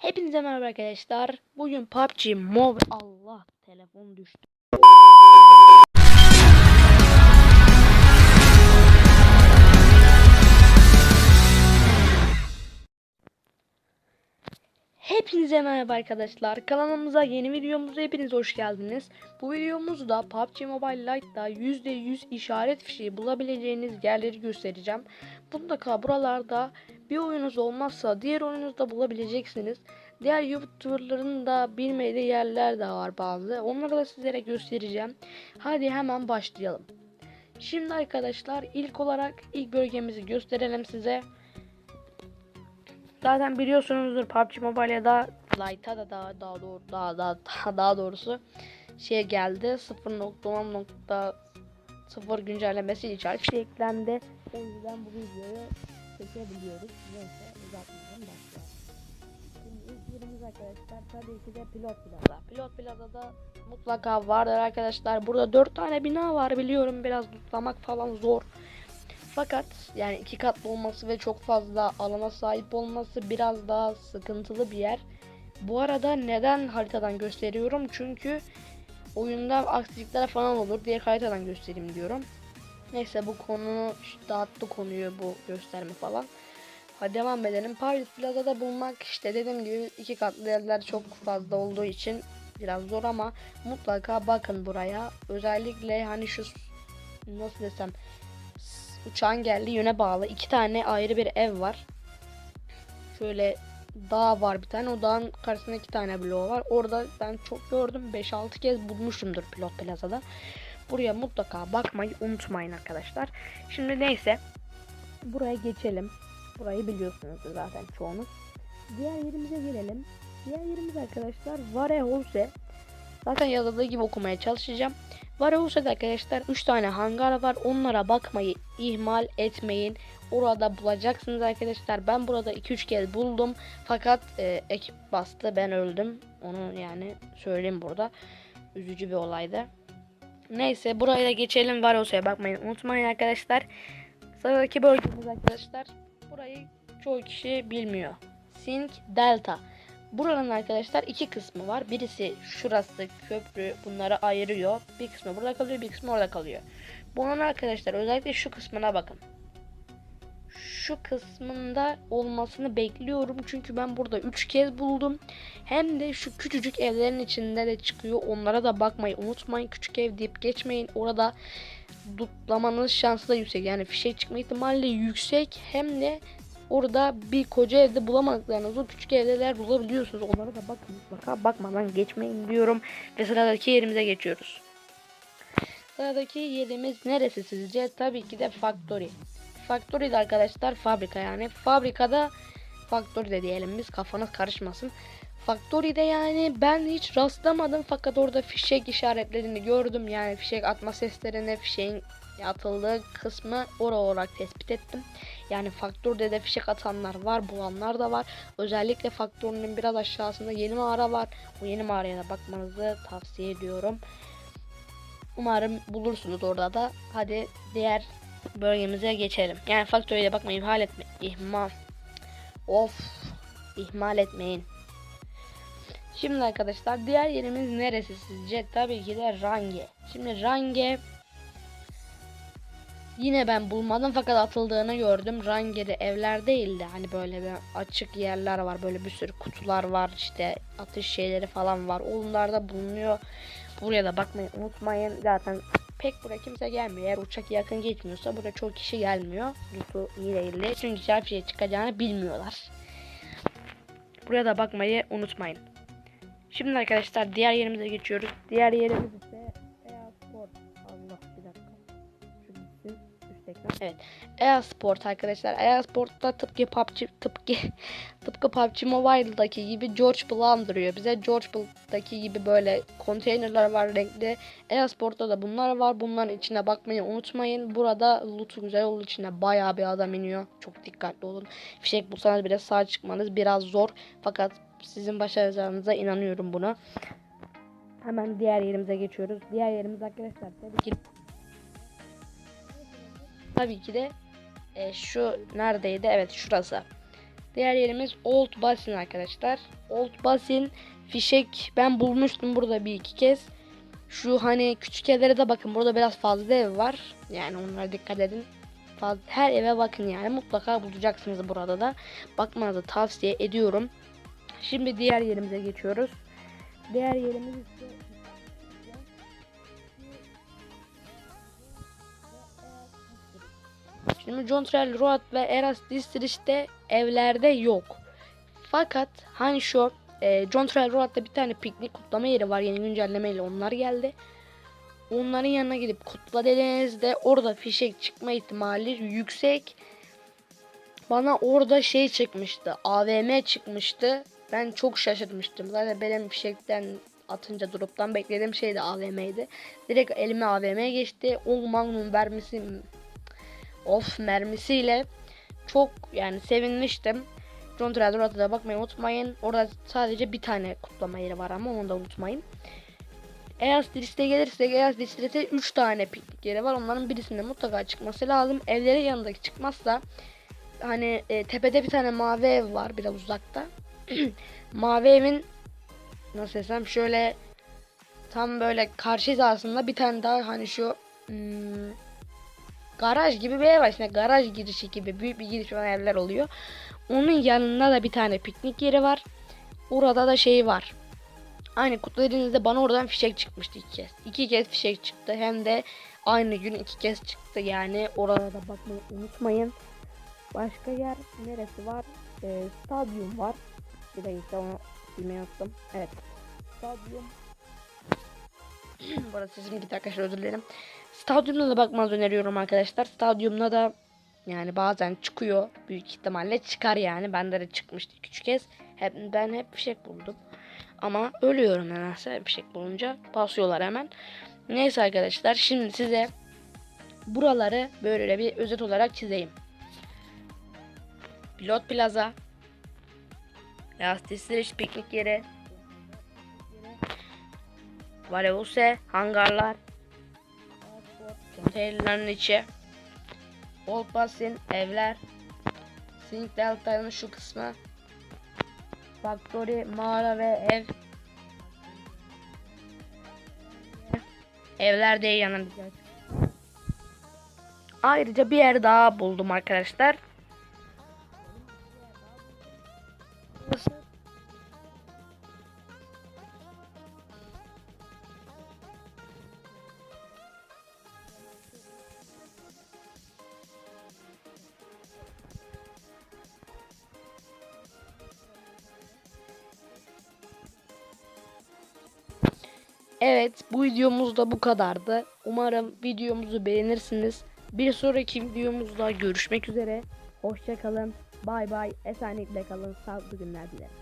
Hepinize merhaba arkadaşlar. Bugün PUBG Mobile... Allah telefon düştü. Hepinize merhaba arkadaşlar. Kanalımıza yeni videomuza hepiniz hoş geldiniz. Bu videomuzda PUBG Mobile Lite'da %100 işaret fişeği bulabileceğiniz yerleri göstereceğim. Mutlaka buralarda bir oyunuz olmazsa diğer oyunuzda bulabileceksiniz. Diğer YouTuber'ların da bilmediği yerler de var bazı. Onları da sizlere göstereceğim. Hadi hemen başlayalım. Şimdi arkadaşlar ilk olarak ilk bölgemizi gösterelim size. Zaten biliyorsunuzdur PUBG Mobile'da Lite'a da daha daha doğru daha daha daha, daha doğrusu şey geldi 0.10.0 güncellemesi içerik şey eklendi. O yüzden bu videoyu çekebiliyoruz. Neyse uzatmayalım başlayalım. Şimdi ilk yerimiz arkadaşlar tabii ki de Pilot Plaza. Pilot Plaza'da mutlaka vardır arkadaşlar. Burada 4 tane bina var biliyorum biraz tutlamak falan zor. Fakat yani iki katlı olması ve çok fazla alana sahip olması biraz daha sıkıntılı bir yer. Bu arada neden haritadan gösteriyorum? Çünkü oyunda aksilikler falan olur diye haritadan göstereyim diyorum. Neyse bu konu dağıttı konuyu bu gösterme falan. Hadi devam edelim. Paris Plaza'da bulmak işte dediğim gibi iki katlı yerler çok fazla olduğu için biraz zor ama mutlaka bakın buraya. Özellikle hani şu nasıl desem uçağın geldiği yöne bağlı iki tane ayrı bir ev var. Şöyle dağ var bir tane. O dağın karşısında iki tane bloğu var. Orada ben çok gördüm. 5-6 kez bulmuşumdur pilot plazada. Buraya mutlaka bakmayı unutmayın arkadaşlar. Şimdi neyse. Buraya geçelim. Burayı biliyorsunuz zaten çoğunuz. Diğer yerimize gelelim. Diğer yerimiz arkadaşlar Varehose. Zaten yazıldığı gibi okumaya çalışacağım. Varehouse'da arkadaşlar 3 tane hangar var. Onlara bakmayı ihmal etmeyin. Orada bulacaksınız arkadaşlar. Ben burada 2-3 kez buldum. Fakat e, ekip bastı. Ben öldüm. Onu yani söyleyeyim burada. Üzücü bir olaydı. Neyse buraya da geçelim. Varehouse'ya bakmayın. Unutmayın arkadaşlar. Sıradaki bölgemiz arkadaşlar. Burayı çoğu kişi bilmiyor. Sink Delta. Buranın arkadaşlar iki kısmı var. Birisi şurası köprü bunları ayırıyor. Bir kısmı burada kalıyor bir kısmı orada kalıyor. Bunun arkadaşlar özellikle şu kısmına bakın. Şu kısmında olmasını bekliyorum. Çünkü ben burada 3 kez buldum. Hem de şu küçücük evlerin içinde de çıkıyor. Onlara da bakmayı unutmayın. Küçük ev deyip geçmeyin. Orada tutlamanız şansı da yüksek. Yani fişek çıkma ihtimali yüksek. Hem de Orada bir koca evde bulamadıklarınız o küçük evdeler bulabiliyorsunuz. Onlara da bakın mutlaka bakmadan geçmeyin diyorum. Ve sıradaki yerimize geçiyoruz. Sıradaki yerimiz neresi sizce? Tabii ki de Factory. Factory de arkadaşlar fabrika yani. Fabrikada Factory de diyelim biz kafanız karışmasın. Factory'de yani ben hiç rastlamadım fakat orada fişek işaretlerini gördüm. Yani fişek atma seslerini, fişeğin atıldığı kısmı ora olarak tespit ettim. Yani faktörde de fişek atanlar var, bulanlar da var. Özellikle faktörünün biraz aşağısında yeni mağara var. O yeni mağaraya da bakmanızı tavsiye ediyorum. Umarım bulursunuz orada da. Hadi diğer bölgemize geçelim. Yani faktöre bakmayın, ihmal etme. ihmal. Of. ihmal etmeyin. Şimdi arkadaşlar diğer yerimiz neresi sizce? Tabii ki de Range. Şimdi Range Yine ben bulmadım fakat atıldığını gördüm. Rangeri evler değildi. Hani böyle bir açık yerler var. Böyle bir sürü kutular var. işte atış şeyleri falan var. Onlarda bulunuyor. Buraya da bakmayı unutmayın. Zaten pek buraya kimse gelmiyor. Eğer uçak yakın geçmiyorsa buraya çok kişi gelmiyor. Lutu iyi değildi. Çünkü hiçbir şey çıkacağını bilmiyorlar. Buraya da bakmayı unutmayın. Şimdi arkadaşlar diğer yerimize geçiyoruz. Diğer yerimiz Üst ekran. Evet. E-Sport arkadaşlar. E-Sport'ta tıpkı PUBG tıpkı tıpkı PUBG Mobile'daki gibi George Bull'u andırıyor. Bize George Bull'daki gibi böyle konteynerler var renkli. E-Sport'ta da bunlar var. Bunların içine bakmayı unutmayın. Burada loot'u güzel olduğu için de bayağı bir adam iniyor. Çok dikkatli olun. Fişek bulsanız bile sağ çıkmanız biraz zor. Fakat sizin başaracağınıza inanıyorum buna. Hemen diğer yerimize geçiyoruz. Diğer yerimiz arkadaşlar tabii ki tabii ki de e, şu neredeydi? Evet şurası. Diğer yerimiz Old Basin arkadaşlar. Old Basin fişek ben bulmuştum burada bir iki kez. Şu hani küçük evlere de bakın burada biraz fazla ev var. Yani onlara dikkat edin. Fazla, her eve bakın yani mutlaka bulacaksınız burada da. Bakmanızı tavsiye ediyorum. Şimdi diğer yerimize geçiyoruz. Diğer yerimiz ise Şimdi John Road ve Eras District'te evlerde yok. Fakat hani şu e, John Road'da bir tane piknik kutlama yeri var yeni güncellemeyle onlar geldi. Onların yanına gidip kutla dediğinizde orada fişek çıkma ihtimali yüksek. Bana orada şey çıkmıştı. AVM çıkmıştı. Ben çok şaşırmıştım. Zaten benim fişekten atınca drop'tan beklediğim şey de AVM'ydi. Direkt elime AVM geçti. 10 magnum vermesi of mermisiyle çok yani sevinmiştim. John Travolta'da da bakmayı unutmayın. Orada sadece bir tane kutlama yeri var ama onu da unutmayın. Eğer listeye gelirse eğer listede 3 tane piknik yeri var. Onların birisinde mutlaka çıkması lazım. Evlerin yanındaki çıkmazsa hani e, tepede bir tane mavi ev var biraz uzakta. mavi evin nasıl desem şöyle tam böyle karşı hizasında bir tane daha hani şu hmm, garaj gibi bir ev. İşte garaj girişi gibi büyük bir giriş olan evler oluyor. Onun yanında da bir tane piknik yeri var. Orada da şey var. Aynı kutladığınızda bana oradan fişek çıkmıştı iki kez. İki kez fişek çıktı. Hem de aynı gün iki kez çıktı. Yani orada da bakmayı unutmayın. Başka yer neresi var? Ee, stadyum var. Bir dakika onu bilmeyi unuttum. Evet. Stadyum. Bu arada sesim gitti arkadaşlar özür dilerim. Stadyumda da bakmanızı öneriyorum arkadaşlar. Stadyumda da yani bazen çıkıyor. Büyük ihtimalle çıkar yani. Bende de çıkmıştı küçük kez. Hep, ben hep fişek buldum. Ama ölüyorum nedense fişek bulunca. Basıyorlar hemen. Neyse arkadaşlar şimdi size buraları böyle bir özet olarak çizeyim. Pilot plaza. Lastik piknik yeri. Varevuse, hangarlar, konteynerlerin içi, Old Basin, evler, Sink Delta'nın şu kısmı, Factory, mağara ve ev. Evler de yanılacak. Ayrıca bir yer daha buldum arkadaşlar. Burası Evet bu videomuz da bu kadardı. Umarım videomuzu beğenirsiniz. Bir sonraki videomuzda görüşmek üzere. Hoşçakalın. Bay bay. Esenlikle kalın. Sağlıklı günler dilerim.